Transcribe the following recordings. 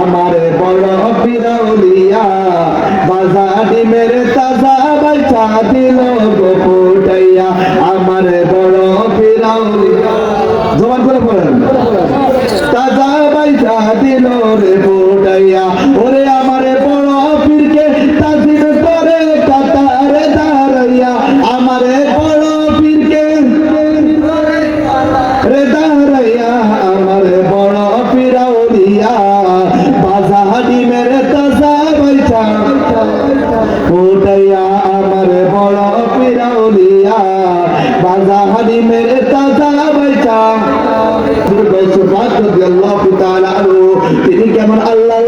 আমার বড় পিরাউলিয়া বাজারি মেরে তাজা বাচ্চা দিল গো ফুটাইয়া আমার বড় পিরাউলিয়া জবান করে পড়েন। তাজা বাইচা দিল রে ফুটাইয়া ওরে আমার বড় পীরকে তাজিম করে কাতারে দাঁড়াইয়া। আমার বড় পীরকে রে দাঁড়াইয়া। বাজাহাডি মেরে তাজা বাইচা তিনি কেমন আল্লাহ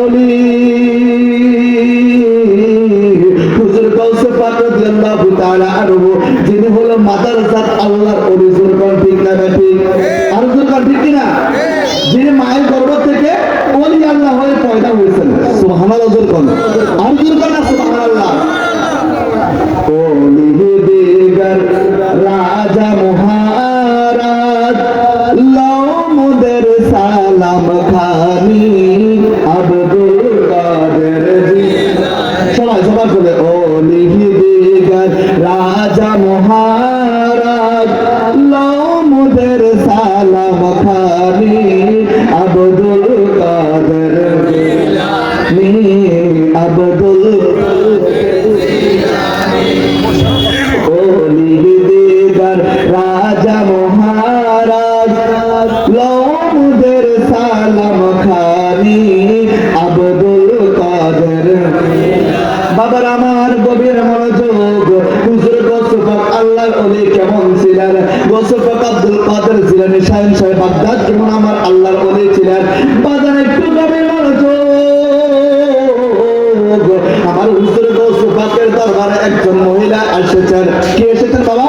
হুজুর গৌসে পাক রাদিয়াল্লাহু তাআলা আনহু। যিনি হলো মাদ্রাসাত আল্লাহর ওলি ঠিক না আর ঠিক যিনি মায়ের গর্ভ থেকে ওলি আল্লাহ হয়ে পয়দা হয়েছেন। সুবহানাল্লাহ জুরকান আর না, সুবহানাল্লাহ। সাহেব বাগদাদ কেমন আমার আল্লাহর ওলি ছিলেন বাজার একটু গভীর মনোযোগ আমার হুজুর গোসফাকের দরবারে একজন মহিলা এসেছেন। কে এসেছেন বাবা?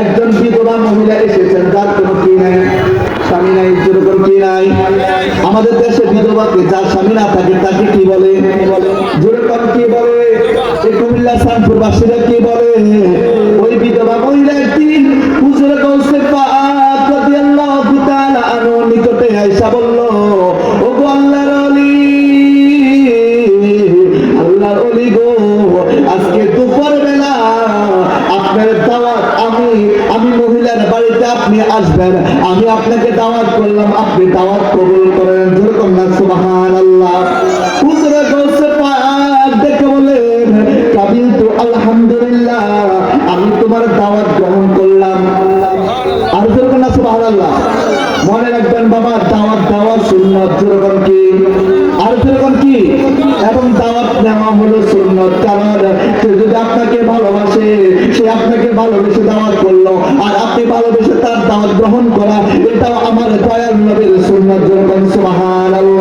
একজন বিধবা মহিলা এসেছেন যার কোনো কি নাই? স্বামী নাই যেরকম কি নাই? আমাদের দেশে বিধবাকে যার স্বামী না থাকে তাকে কি বলে? যেরকম কি বলে? কুমিল্লা সানপুর কি বলে? আমি আপনাকে দাওয়াত করলাম, আপনি দাওয়াত কবুল করেন। যেরকম না তো আলহামদুলিল্লাহ, আমি তোমার দাওয়াত গ্রহণ করলাম। আর মনে রাখবেন বাবা, দাওয়াত কি? আর কি? দাওয়াত হলো সুন্নত। কারণ যদি আপনাকে ভালোবাসে সে আপনাকে ভালোবেসে দাওয়াত করল আর আপনি ভালোবেসে তার দাওয়াত গ্রহণ করা এটাও আমার দয়াল নবীর সুন্নত যেরকম সুবহানাল্লাহ।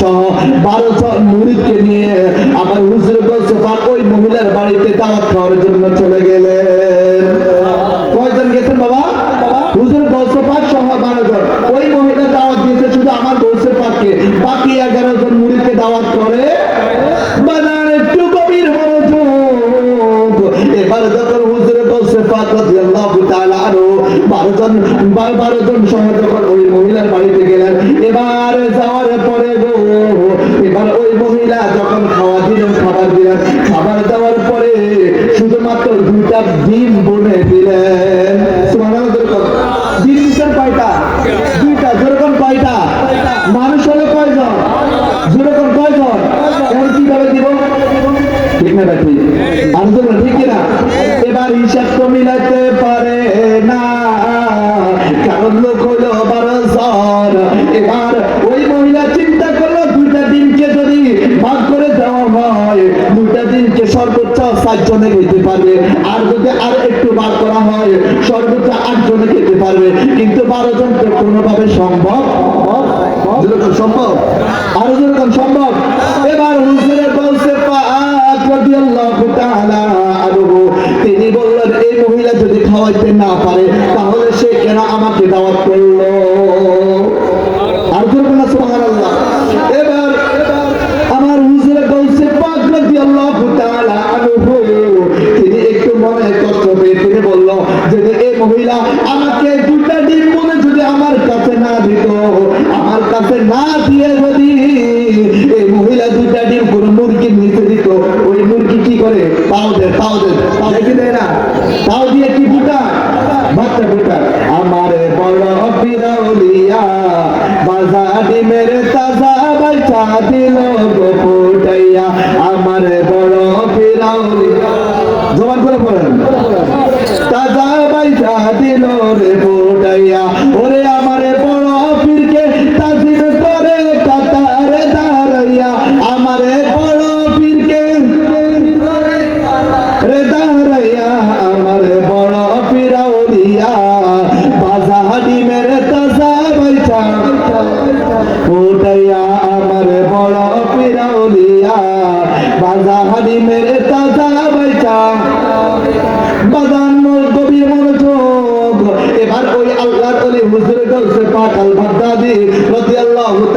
সহ 12 জন মুরিদকে নিয়ে আবার হুজুর ওই মহিলার বাড়িতে দাওয়াত খাওয়ার জন্য চলে গেলেন। কয়জন গেছেন বাবা? হুজুর সহ 12 জন ওই মহিলা দাওয়াত দিয়েছে শুধু আমার বাকি 11 জন মুরিদকে দাওয়াত করে 12 জন 12 জন সহ যখন ওই মহিলার বাড়িতে খাওয়া দিলেন খাবার দিলেন। খাবার দেওয়ার পরে শুধুমাত্র দুইটা ডিম বনে দিলেন। মানুষ হলো কয়জন? যেরকম কয়জন? এখন কীভাবে এবার হিসাব তো মিলাতে পারে সর্বোচ্চ সাত জনে খেতে পারবে। আর যদি আর একটু বার করা হয় সর্বোচ্চ আট জনে খেতে পারবে। কিন্তু বারো জন তো কোনোভাবে সম্ভব? সম্ভব। আরও যেরকম সম্ভব। এবার হুজুরের কাছে না দিয়ে যদি এই মহিলা দুটা ডিম কোনো মুরগির নিচে দিত, ওই মুরগি কি করে? পাও দেয় পাও দেয়, পাও দেখি দেয় না? তাও দিয়ে কি ফুটা বাচ্চা ফুটা আমারে বড় বিরৌলিয়া বাজারি মেরে তাজা বাচ্চা দিল গো আমারে বড় বিরৌলিয়া জবান করে পড়েন। তাজা বাইসা দিল রে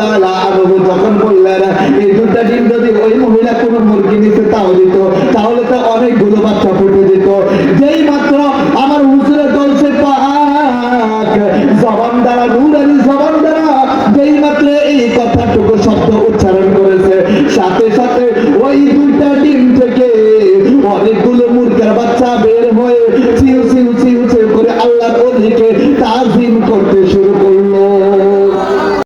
তাআলা আনহু যখন বললেন, এই দুটা ডিম যদি ওই মহিলা কোন মুরগি নিতে তাও দিত